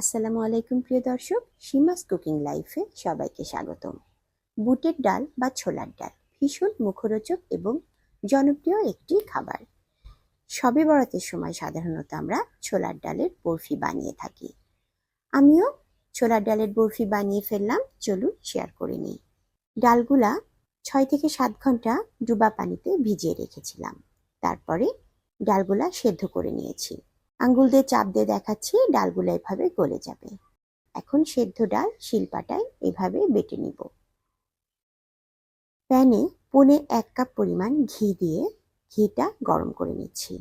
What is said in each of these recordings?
আসসালামু আলাইকুম, প্রিয় দর্শক। সীমাস কুকিং লাইফে সবাইকে স্বাগতম। বুটের ডাল বা ছোলার ডাল, ভীষণ মুখরোচক এবং জনপ্রিয় একটি খাবার। সবে বরাতের সময় সাধারণত আমরা ছোলার ডালের বরফি বানিয়ে থাকি। আমিও ছোলার ডালের বরফি বানিয়ে ফেললাম, চলুন শেয়ার করে নিই। ডালগুলা ছয় থেকে সাত ঘণ্টা ডুবা পানিতে ভিজিয়ে রেখেছিলাম। তারপরে ডালগুলা সেদ্ধ করে নিয়েছি। আঙ্গুল দিয়ে চাপ দিয়ে দেখাচ্ছি, ডালগুলো এভাবে গলে যাবে। এখন সেদ্ধ ডাল শিলপাটায় এভাবে বেটে নিব। প্যানে পনে এক কাপ পরিমাণ ঘি দিয়ে ঘিটা গরম করে নিচ্ছি।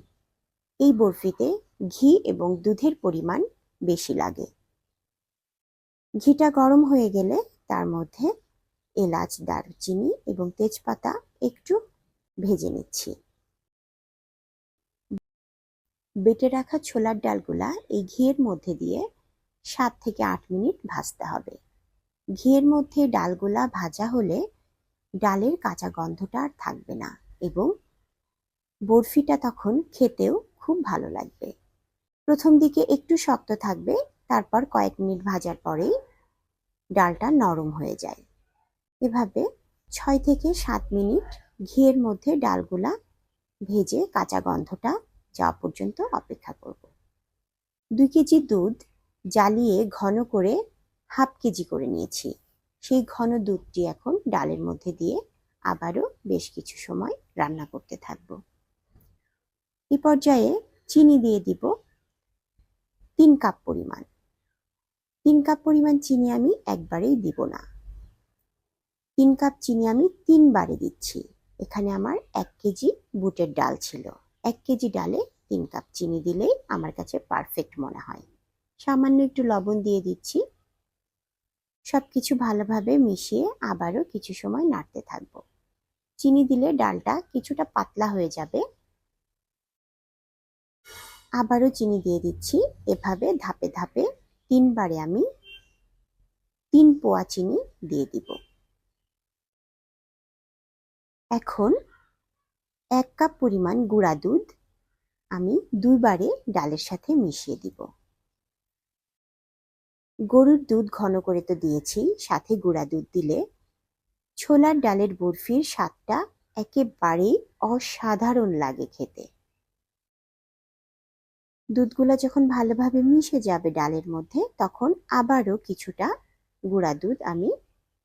এই বরফিতে ঘি এবং দুধের পরিমাণ বেশি লাগে। ঘিটা গরম হয়ে গেলে তার মধ্যে এলাচ, দারুচিনি এবং তেজপাতা একটু ভেজে নিচ্ছি। বেটে রাখা ছোলার ডালগুলা এই ঘিয়ের মধ্যে দিয়ে সাত থেকে আট মিনিট ভাজতে হবে। ঘিয়ের মধ্যে ডালগুলা ভাজা হলে ডালের কাঁচা গন্ধটা আর থাকবে না এবং বরফিটা তখন খেতেও খুব ভালো লাগবে। প্রথম দিকে একটু শক্ত থাকবে, তারপর কয়েক মিনিট ভাজার পরেই ডালটা নরম হয়ে যায়। এভাবে ছয় থেকে সাত মিনিট ঘিয়ের মধ্যে ডালগুলা ভেজে কাঁচা গন্ধটা যাওয়া পর্যন্ত অপেক্ষা করব। দুই কেজি দুধ জ্বালিয়ে ঘন করে হাফ কেজি করে নিয়েছি। সেই ঘন দুধটি এখন ডালের মধ্যে দিয়ে আবারও বেশ কিছু সময় রান্না করতে থাকব। এই পর্যায়ে চিনি দিয়ে দিব তিন কাপ পরিমাণ। তিন কাপ পরিমাণ চিনি আমি একবারেই দিব না। তিন কাপ চিনি আমি তিনবারে দিচ্ছি। এখানে আমার এক কেজি বুটের ডাল ছিল। এক কেজি ডালে তিন কাপ চিনি দিলেই আমার কাছে পারফেক্ট মনে হয়। সামান্য একটু লবণ দিয়ে দিচ্ছি। সব কিছু ভালোভাবে মিশিয়ে আবারও কিছু সময় নাড়তে থাকব। চিনি দিলে ডালটা কিছুটা পাতলা হয়ে যাবে। আবারও চিনি দিয়ে দিচ্ছি। এভাবে ধাপে ধাপে তিনবারে আমি তিন পোয়া চিনি দিয়ে দিব। এখন এক কাপ পরিমাণ গুঁড়া দুধ আমি দুইবারে ডালের সাথে মিশিয়ে দিব। গরুর দুধ ঘন করে তো দিয়েছি, সাথে গুঁড়া দুধ দিলে ছোলার ডালের বরফির স্বাদটা একেবারেই অসাধারণ লাগে খেতে। দুধগুলো যখন ভালোভাবে মিশে যাবে ডালের মধ্যে, তখন আবারও কিছুটা গুঁড়া দুধ আমি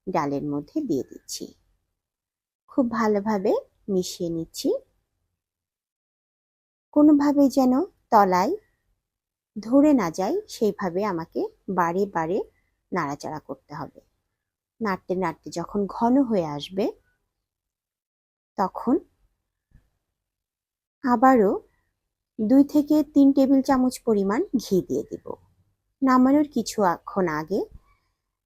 ডালের মধ্যে দিয়ে দিচ্ছি। খুব ভালোভাবে মিশিয়ে নিচ্ছি। কোনোভাবে যেন তলায় ধরে না যায় সেইভাবে আমাকে বারে বারে নাড়াচাড়া করতে হবে। নাড়তে নাড়তে যখন ঘন হয়ে আসবে, তখন আবারও দুই থেকে তিন টেবিল চামচ পরিমাণ ঘি দিয়ে দিব। নামানোর কিছুক্ষণ আগে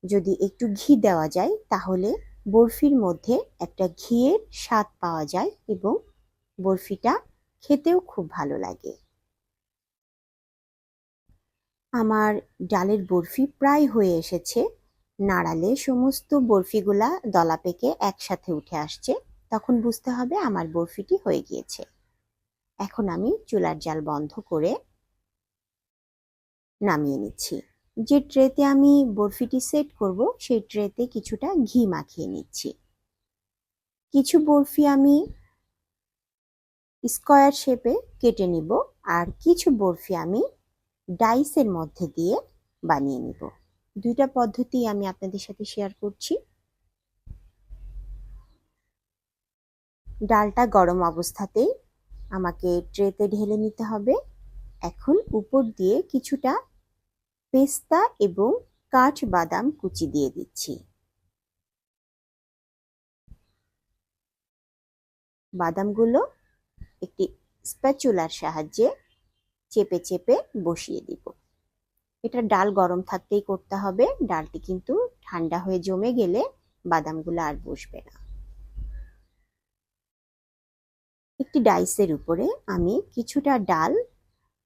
যদি একটু ঘি দেওয়া যায়, তাহলে বরফির মধ্যে একটা ঘিয়ের স্বাদ পাওয়া যায় এবং বরফিটা খেতেও খুব ভালো লাগে। আমার ডালের বরফি প্রায় হয়ে এসেছে। নাড়ালে সমস্ত বরফিগুলা দলা পেকে একসাথে উঠে আসছে। তখন বুঝতে হবে আমার বরফিটি হয়ে গিয়েছে। এখন আমি চুলার জাল বন্ধ করে নামিয়ে নিচ্ছি। যে ট্রেতে আমি বরফিটি সেট করব, সেই ট্রেতে কিছুটা ঘি মাখিয়ে নিচ্ছি। কিছু বরফি আমি স্কোয়ার শেপে কেটে নিব আর কিছু বরফি আমি ডাইসের মধ্যে দিয়ে বানিয়ে নিব। দুইটা পদ্ধতি আমি আপনাদের সাথে শেয়ার করছি। ডালটা গরম অবস্থাতেই আমাকে ট্রেতে ঢেলে নিতে হবে। এখন উপর দিয়ে কিছুটা পেস্তা এবং কাঠ বাদাম কুচি দিয়ে দিচ্ছি। বাদামগুলো একটি স্প্যাচুলার সাহায্যে চেপে চেপে বসিয়ে দিব। এটা ডাল গরম থাকতেই করতে হবে। ডালটি কিন্তু ঠান্ডা হয়ে জমে গেলে বাদামগুলো আর বসবে না। একটি ডাইসের উপরে আমি কিছুটা ডাল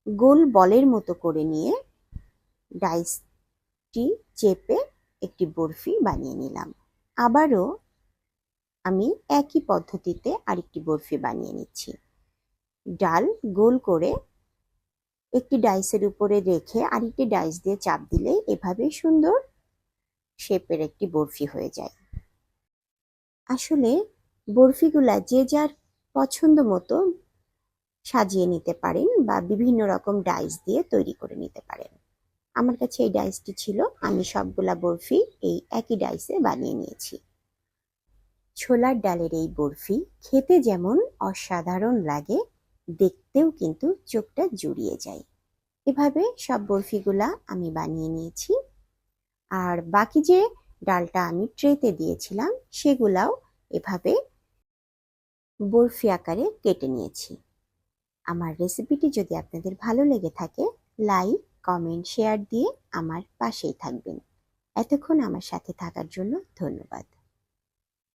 গোল বলের মতো করে নিয়ে ডাইসটি চেপে একটি বরফি বানিয়ে নিলাম। আবারও আমি একই পদ্ধতিতে আরেকটি বরফি বানিয়ে নিচ্ছি। ডাল গোল করে একটি ডাইসের উপরে রেখে আরেকটি ডাইস দিয়ে চাপ দিলে এভাবে সুন্দর শেপের একটি বরফি হয়ে যায়। আসলে বরফিগুলা যে যার পছন্দ মতো সাজিয়ে নিতে পারেন বা বিভিন্ন রকম ডাইস দিয়ে তৈরি করে নিতে পারেন। আমার কাছে এই ডাইসটি ছিল। আমি সবগুলা বরফি এই একই ডাইসে বানিয়ে নিয়েছি। ছোলার ডালের এই বরফি খেতে যেমন অসাধারণ লাগে, দেখতেও কিন্তু চোখটা জুড়িয়ে যায়। এভাবে সব বরফিগুলা আমি বানিয়ে নিয়েছি। আর বাকি যে ডালটা আমি ট্রেতে দিয়েছিলাম, সেগুলাও এভাবে বরফি আকারে কেটে নিয়েছি। আমার রেসিপিটি যদি আপনাদের ভালো লেগে থাকে, লাইক কমেন্ট শেয়ার দিয়ে আমার পাশেই থাকবেন। এতক্ষণ আমার সাথে থাকার জন্য ধন্যবাদ।